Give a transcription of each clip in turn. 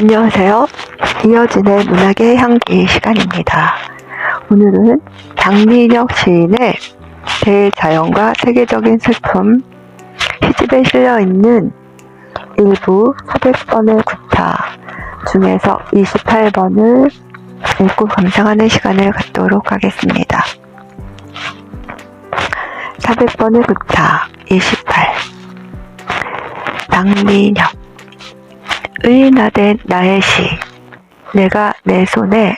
안녕하세요. 이어지는 문학의 향기 시간입니다. 오늘은 장민혁 시인의 대자연과 세계적인 슬픔 시집에 실려 있는 일부 400번의 구타 중에서 28번을 읽고 감상하는 시간을 갖도록 하겠습니다. 400번의 구타 28 장민혁 의인화된 나의 시. 내가 내 손에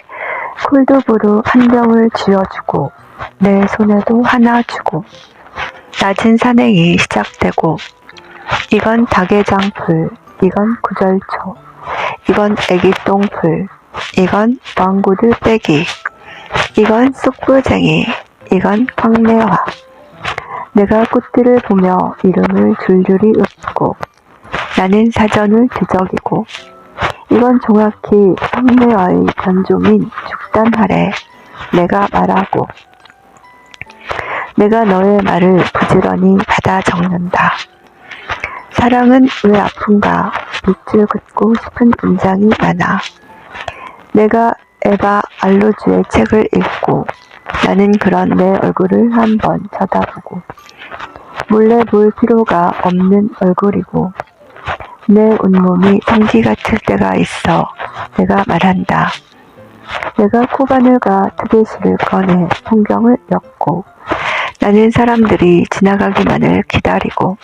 콜드브루 한 병을 쥐어주고 내 손에도 하나 주고 낮은 산행이 시작되고 이건 닭의장풀 이건 구절초 이건 애기똥풀 이건 왕구들 빼기 이건 쑥부쟁이 이건 황매화 내가 꽃들을 보며 이름을 줄줄이 읊고 나는 사전을 뒤적이고 이건 정확히 황매와의 변종인 죽단하래 내가 말하고 내가 너의 말을 부지런히 받아 적는다. 사랑은 왜 아픈가 밑줄 긋고 싶은 문장이 많아. 내가 에바 알로주의 책을 읽고 나는 그런 내 얼굴을 한번 쳐다보고 몰래 볼 필요가 없는 얼굴이고 내 온몸이 성기 같을 때가 있어 내가 말한다. 내가 코바늘과 트게시를 꺼내 풍경을 엮고 나는 사람들이 지나가기만을 기다리고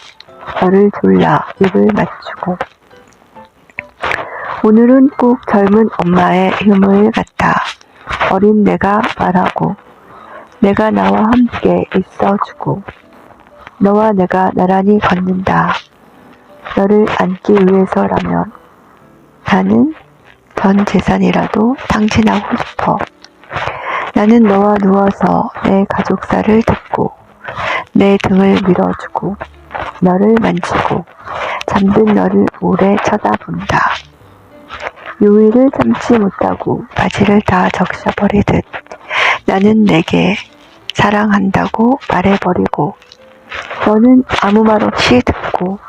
너를 졸라 입을 맞추고 오늘은 꼭 젊은 엄마의 휴무일 같아 어린 내가 말하고 내가 나와 함께 있어주고 너와 내가 나란히 걷는다. 너를 안기 위해서라면 나는 전 재산이라도 당신하고 싶어. 나는 너와 누워서 내 가족사를 듣고 내 등을 밀어주고 너를 만지고 잠든 너를 오래 쳐다본다. 요일을 참지 못하고 바지를 다 적셔버리듯 나는 내게 사랑한다고 말해버리고 너는 아무 말 없이 듣고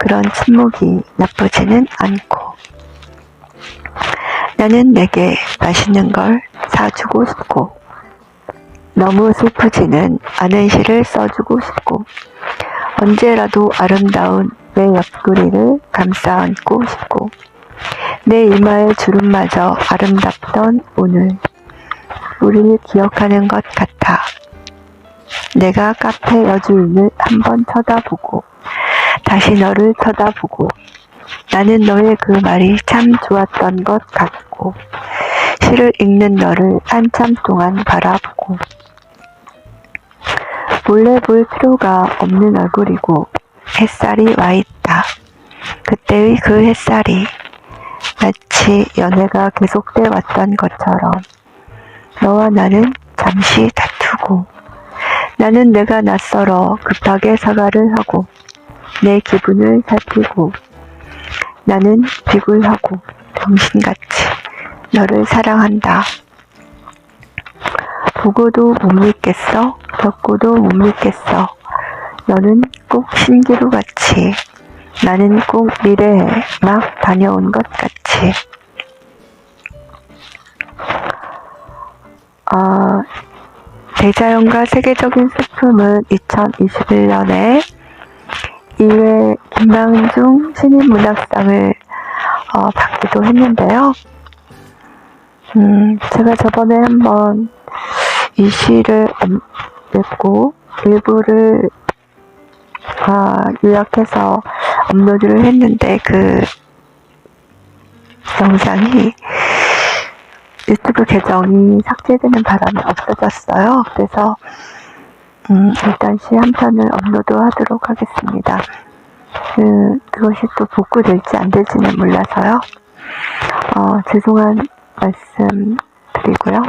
그런 침묵이 나쁘지는 않고. 나는 내게 맛있는 걸 사주고 싶고 너무 슬프지는 않은 시를 써주고 싶고 언제라도 아름다운 내 옆구리를 감싸 안고 싶고 내 이마의 주름마저 아름답던 오늘 우리를 기억하는 것 같아. 내가 카페 여주인을 한번 쳐다보고 다시 너를 쳐다보고 나는 너의 그 말이 참 좋았던 것 같고 시를 읽는 너를 한참 동안 바라보고 몰래 볼 필요가 없는 얼굴이고 햇살이 와 있다. 그때의 그 햇살이 마치 연애가 계속돼 왔던 것처럼 너와 나는 잠시 다투고 나는 내가 낯설어 급하게 사과를 하고 내 기분을 살피고 나는 비굴하고 병신같이 너를 사랑한다. 보고도 못 믿겠어? 겪고도 못 믿겠어. 너는 꼭 신기루 같이 나는 꼭 미래에 막 다녀온 것 같이 아, 대자연과 세계적인 슬픔은 2021년에 2회 김방중 신인문학상을 어, 받기도 했는데요. 음, 제가 저번에 한번 이 시를 음, 읽고 일부를 아, 요약해서 업로드를 했는데 그 영상이 유튜브 계정이 삭제되는 바람에 없어졌어요. 그래서 음, 일단 시 한 편을 업로드하도록 하겠습니다. 그, 그것이 또 복구될지 안 될지는 몰라서요. 어, 죄송한 말씀 드리고요.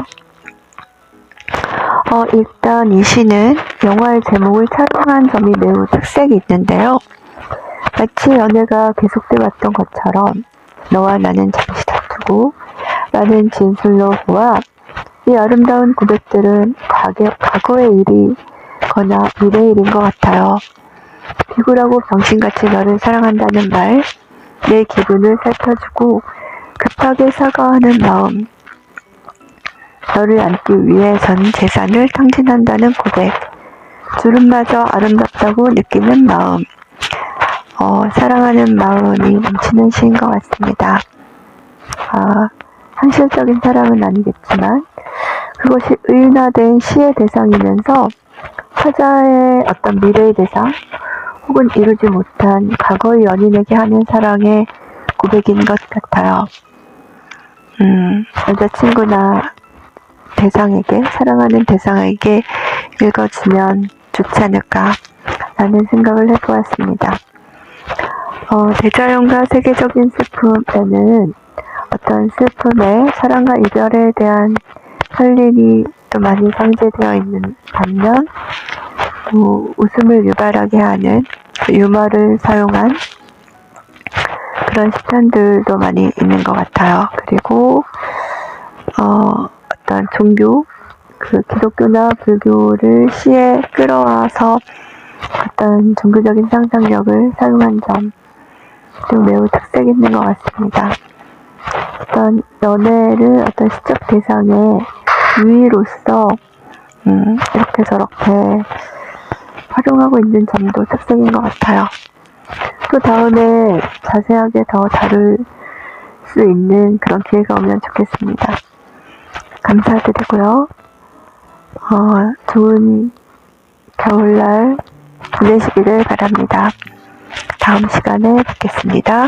어, 일단 이 시는 영화의 제목을 촬영한 점이 매우 특색이 있는데요. 마치 연애가 계속돼 왔던 것처럼 너와 나는 잠시 다투고 라는 진술로 보아 이 아름다운 고백들은 과거, 과거의 일이 거나 미래의 일인 것 같아요. 비굴하고 병신같이 너를 사랑한다는 말, 내 기분을 살펴주고 급하게 사과하는 마음, 너를 안기 위해 전 재산을 탕진한다는 고백, 주름마저 아름답다고 느끼는 마음, 어, 사랑하는 마음이 넘치는 시인 것 같습니다. 아, 현실적인 사랑은 아니겠지만, 그것이 의인화된 시의 대상이면서 화자의 어떤 미래의 대상, 혹은 이루지 못한 과거의 연인에게 하는 사랑의 고백인 것 같아요. 음, 여자친구나 대상에게, 사랑하는 대상에게 읽어주면 좋지 않을까, 라는 생각을 해보았습니다. 어, 대자연과 세계적인 슬픔에는 어떤 슬픔에 사랑과 이별에 대한 설렘이 또 많이 상제되어 있는 반면, 또 웃음을 유발하게 하는 그 유머를 사용한 그런 시편들도 많이 있는 것 같아요. 그리고 어, 어떤 종교, 그 기독교나 불교를 시에 끌어와서 어떤 종교적인 상상력을 사용한 점도 매우 특색 있는 것 같습니다. 어떤 연애를 어떤 시적 대상의 유의로서 음, 이렇게 저렇게 활용하고 있는 점도 특색인 것 같아요. 또 다음에 자세하게 더 다룰 수 있는 그런 기회가 오면 좋겠습니다. 감사드리고요. 어, 좋은 겨울날 보내시기를 바랍니다. 다음 시간에 뵙겠습니다.